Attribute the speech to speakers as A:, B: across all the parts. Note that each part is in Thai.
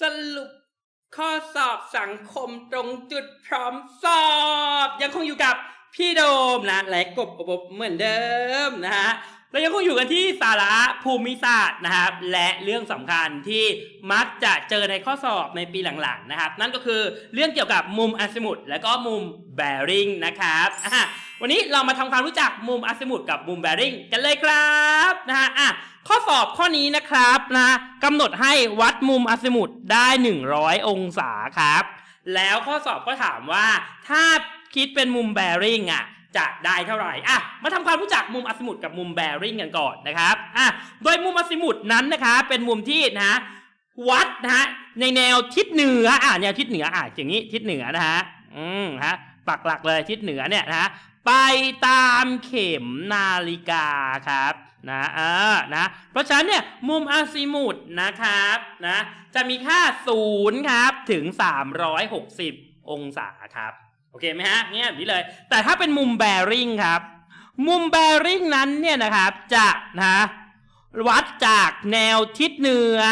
A: สรุปข้อสอบสังคมตรงจุดพร้อมสอบ ยังคงอยู่กับพี่โดมนะและกบอบเหมือนเดิมนะฮะ เรายังคงอยู่กันที่สาระภูมิศาสตร์นะครับ และเรื่องสำคัญที่มักจะเจอในข้อสอบในปีหลังๆนะครับ นั่นก็คือเรื่องเกี่ยวกับมุมอาซิมุตและก็มุมแบริ่งนะครับวันนี้เรามาทำความรู้จักมุมอาซิมุตกับมุมแบริ่งกันเลยครับนะฮะอะข้อสอบข้อนี้นะครับนะกำหนดให้วัดมุมอาซิมุตได้ 100 องศาครับ แล้วข้อสอบก็ถามว่าถ้าคิดเป็นมุมแบริ่งอะ จะได้เท่าไหร่อะมาทำความรู้จักมุมอาซิมุตกับมุมแบริ่งกันก่อนนะครับอะโดยมุมอาซิมุตนั้นนะคะเป็นมุมที่นะวัดนะฮะในแนวทิศเหนืออะแนวทิศเหนืออะอย่างนี้ทิศเหนือนะฮะอืมฮะปักหลักเลยทิศเหนือเนี่ยนะฮะไปตามเข็มนาฬิกาครับนะเออนะเพราะฉะนั้นเนี่ยมุมอาซิมุตนะครับนะจะมีค่า0ครับถึง 360 องศาครับ เคไหมฮะเนี่ยแบบนี้เลย แต่ถ้าเป็นมุมแบริ่งครับ มุมแบริ่งนั้นเนี่ยนะครับจะนะวัดจากแนวทิศเหนือ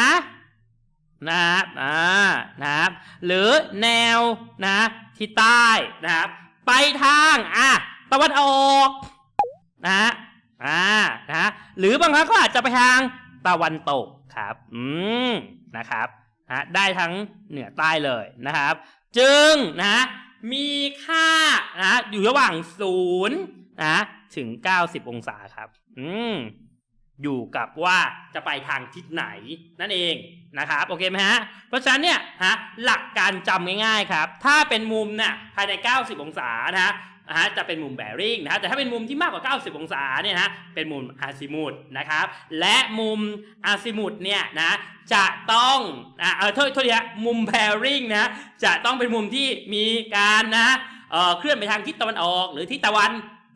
A: นะครับอ่านะครับ หรือแนวนะทิศใต้นะครับ ไปทางอะตะวันออกนะฮะอ่านะฮะหรือบางครั้งก็อาจจะไปทางตะวันตกครับ อืมนะครับนะได้ทั้งเหนือใต้เลยนะครับ จึงนะ มีค่านะอยู่ระหว่างศูนย์นะถึง 90 องศาครับ อืมอยู่กับว่าจะไปทางทิศไหนนั่นเองนะครับโอเคไหมฮะเพราะฉะนั้นเนี่ยฮะหลักการจำง่ายๆครับ ถ้าเป็นมุมเนี่ยภายใน 90 องศานะฮะ นะฮะจะเป็นมุมแบริ่งนะฮะแต่ถ้าเป็นมุมที่มากกว่า 90 องศาเนี่ยนะฮะเป็นมุมอาซิมุตนะครับและมุมอาซิมุตเนี่ยนะจะต้องอ่าเออโทษโทษทีฮะมุมแบริ่งนะจะต้องเป็นมุมที่มีการนะเออเคลื่อนไปทางทิศตะวันออก หรือทิศตะวัน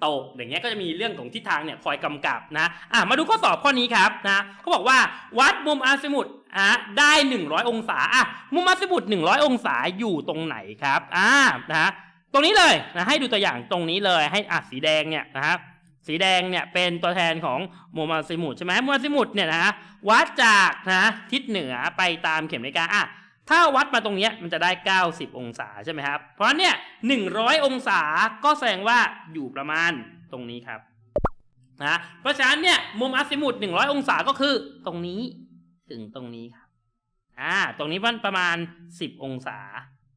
A: ตกอย่างเงี้ยก็จะมีเรื่องของทิศทางเนี่ยคอยกำกับนะอะมาดูข้อสอบข้อนี้ครับนะเขาบอกว่าวัดมุมอาซิมุตอะได้ 100 องศาอะมุมอาซิมุต100 องศาอยู่ตรงไหนครับอ่านะ ตรงนี้เลยนะให้ดูตัวอย่างตรงนี้เลยให้อะสีแดงเนี่ยนะครับสีแดงเนี่ยเป็นตัวแทนของโมมาซิมุตใช่ไหมโมมาซิมุตเนี่ยนะวัดจากนะทิศเหนือไปตามเข็มนาฬิกาอะถ้าวัดมาตรงเนี้ยมันจะได้ 90 องศาใช่ไหมครับ เพราะนั้นเนี่ย 100 องศาก็แสดงว่าอยู่ประมาณตรงนี้ครับนะเพราะฉะนั้นเนี่ยมุมอาซิมุต100 องศาก็คือตรงนี้ถึงตรงนี้ครับอ่าตรงนี้มันประมาณ 10 องศา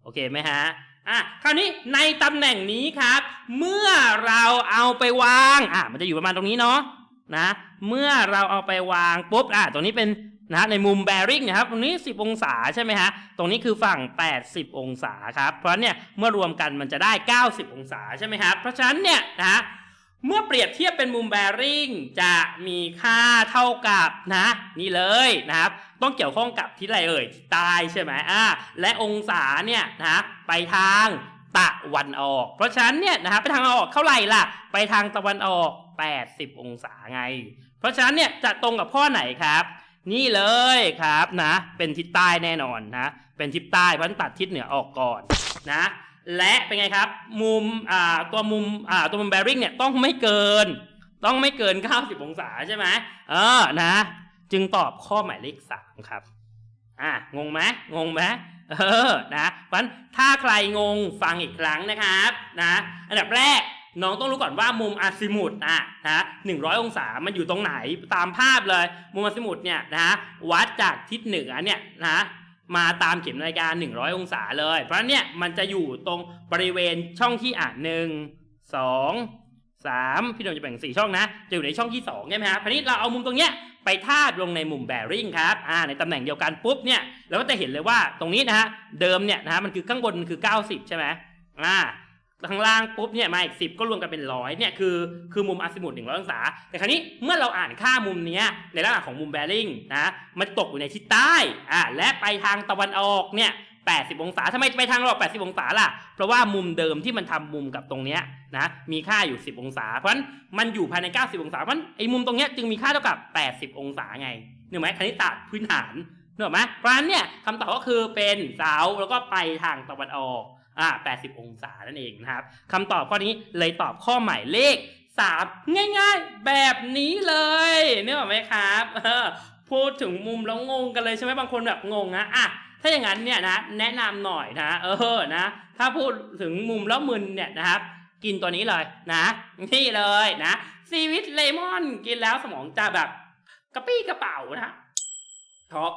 A: โอเคไหมฮะ อะคราวนี้ในตำแหน่งนี้ครับ เมื่อเราเอาไปวางอะมันจะอยู่ประมาณตรงนี้เนาะนะ เมื่อเราเอาไปวางปุ๊บอะตรงนี้เป็นนะในมุมแบริ่งนะครับตรงนี้ 10 องศาใช่ไหมฮะตรงนี้คือฝั่ง 80 องศาครับ เพราะเนี่ยเมื่อรวมกันมันจะได้ 90 องศาใช่ไหมครับเพราะฉะนั้นเนี่ยนะ เมื่อเปรียบเทียบเป็นมุมแบริ่งจะมีค่าเท่ากับนะ นี่เลยนะครับ ต้องเกี่ยวข้องกับทิศไรเอ่ยใต้ใช่ไหมอ่าและองศาเนี่ยนะไปทางตะวันออก เพราะฉะนั้นเนี่ยนะครับไปทางตะวันออกเท่าไหร่ล่ะ ไปทางตะวันออก 80 องศาไง เพราะฉะนั้นเนี่ยจะตรงกับข้อไหนครับ นี่เลยครับนะ เป็นทิศใต้แน่นอนนะ เป็นทิศใต้เพราะฉะนั้นตัดทิศเหนือออกก่อนนะ และเป็นไงครับ มุมอ่าตัวมุมอ่าตัวมุมแบริ่งเนี่ยต้องไม่เกิน ต้องไม่เกิน 90 องศาใช่ไหมเออนะ จึงตอบข้อหมายเลขสามครับ อะงงไหมงงไหมเออนะเพราะฉะนั้นถ้าใครงงฟังอีกครั้งนะครับนะอันดับแรกน้องต้องรู้ก่อนว่ามุมอาซิมุตอะนะหนึ่งร้อยองศา มันอยู่ตรงไหนตามภาพเลย มุมอาซิมุตเนี่ยนะวัดจากทิศเหนือเนี่ยนะ มาตามเข็มนาฬิกา 100 องศาเลย เพราะฉะนั้นเนี่ยมันจะอยู่ตรงบริเวณช่องที่อะหนึ่งสองสามพี่โดมจะแบ่งสี่ช่องนะ จะอยู่ในช่องที่สองใช่ไหมฮะคราวนี้เราเอามุมตรงเนี้ยไปทาบลงในมุมแบริ่งครับอ่าในตำแหน่งเดียวกันปุ๊บเนี่ยเราก็จะเห็นเลยว่าตรงนี้นะฮะเดิมเนี่ยนะฮะมันคือข้างบนมันคือ 90 ใช่ไหมอ่า ข้างล่างปุ๊บเนี่ยมาอีก10ก็รวมกันเป็นร้อยเนี่ยคือคือมุมอาซิมุต100อยองศา แต่คราวนี้เมื่อเราอ่านค่ามุมเนี้ยในลักษณะของมุมแบริ่งนะมันตกอยู่ในทิศใต้อ่าและไปทางตะวันออกเนี่ย80 องศาทำไมไปทางออก 80 องศาล่ะ เพราะว่ามุมเดิมที่มันทำมุมกับตรงเนี้ยนะมีค่าอยู่ 10 องศา เพราะฉะนั้นมันอยู่ภายใน 90 องศาเพราะฉะนั้นไอ้มุมตรงเนี้ยจึงมีค่าเท่ากับ 80 องศาไงนึกไหมคณิตศาสตร์พื้นฐานนึกออกไหมเพราะฉะนั้นเนี่ยคำตอบก็คือเป็นเสาแล้วก็ไปทางตะวันออก อ่า80 องศานั่นเองนะครับคำตอบข้อนี้เลยตอบข้อหมายเลข 3 ง่ายๆ แบบนี้เลยนึกออไหมครับพูดถึงมุมแล้วงงกันเลยใช่ไหมบางคนแบบงงนะอะถ้าอย่างนั้นเนี่ยนะแนะนำหน่อยนะเออนะถ้าพูดถึงมุมแล้วมึนเนี่ยนะครับกินตัวนี้เลยนะนี่เลยนะซีวิตเลมอนกินแล้วสมองจะแบบกระปี้กระเป๋านะท็อป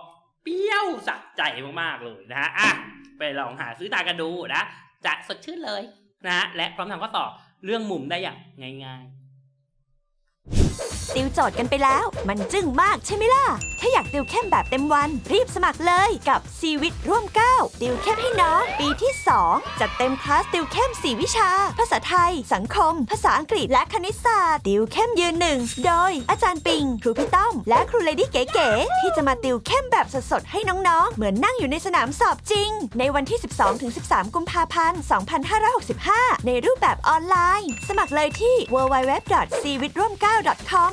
A: เปรี้ยวสะใจมากๆเลยนะฮะอะไปลองหาซื้อตากันดูนะ จะสดชื่นเลยนะฮะและพร้อมทำข้อสอบเรื่องมุมได้อย่างง่าย
B: ติวโจทย์กันไปแล้ว มันจึ้งมากใช่ไหมล่ะ ถ้าอยากติวเข้มแบบเต็มวัน รีบสมัครเลยกับซีวิตร่วม9ติวเข้มให้น้องปีที่ 2 จัดเต็มคลาสติวเข้ม 4 วิชา ภาษาไทย สังคม ภาษาอังกฤษและคณิตศาสตร์ ติวเข้มยืนหนึ่งโดย อาจารย์ปิง ครูพี่ต้อม และครูเลดี้เก๋ๆที่จะมาติวเข้มแบบสดๆให้น้องๆ เหมือนนั่งอยู่ในสนามสอบจริง ในวันที่ 12-13 กุมภาพันธ์ 2565 ในรูปแบบออนไลน์ สมัครเลยที่ www.cvitroml9.com